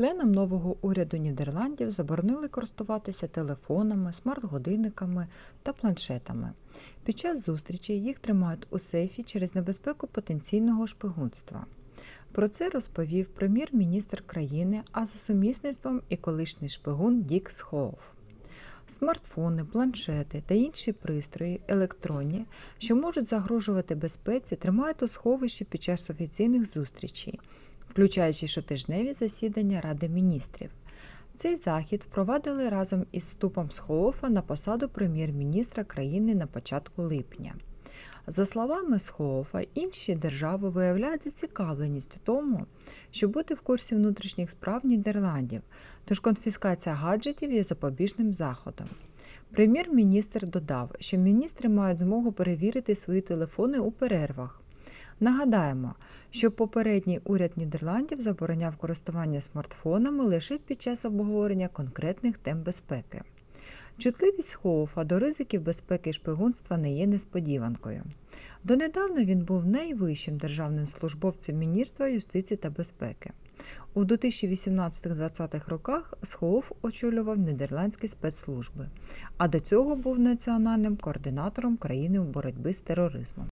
Членам нового уряду Нідерландів заборонили користуватися телефонами, смарт-годинниками та планшетами. Під час зустрічі їх тримають у сейфі через небезпеку потенційного шпигунства. Про це розповів прем'єр-міністр країни, а за сумісництвом і колишній шпигун Дік Схоуф. Смартфони, планшети та інші пристрої електронні, що можуть загрожувати безпеці, тримають у сховищі під час офіційних зустрічей, включаючи щотижневі засідання Ради міністрів. Цей захід впровадили разом із вступом Схоофа на посаду прем'єр-міністра країни на початку липня. За словами Схоофа, інші держави виявляють зацікавленість у тому, щоб бути в курсі внутрішніх справ Нідерландів, тож конфіскація гаджетів є запобіжним заходом. Прем'єр-міністр додав, що міністри мають змогу перевірити свої телефони у перервах. Нагадаємо, що попередній уряд Нідерландів забороняв користування смартфонами лише під час обговорення конкретних тем безпеки. Чутливість Хоуфа до ризиків безпеки і шпигунства не є несподіванкою. Донедавна він був найвищим державним службовцем Міністерства юстиції та безпеки. У 2018-2020 роках Схооф очолював нідерландські спецслужби, а до цього був національним координатором країни у боротьбі з тероризмом.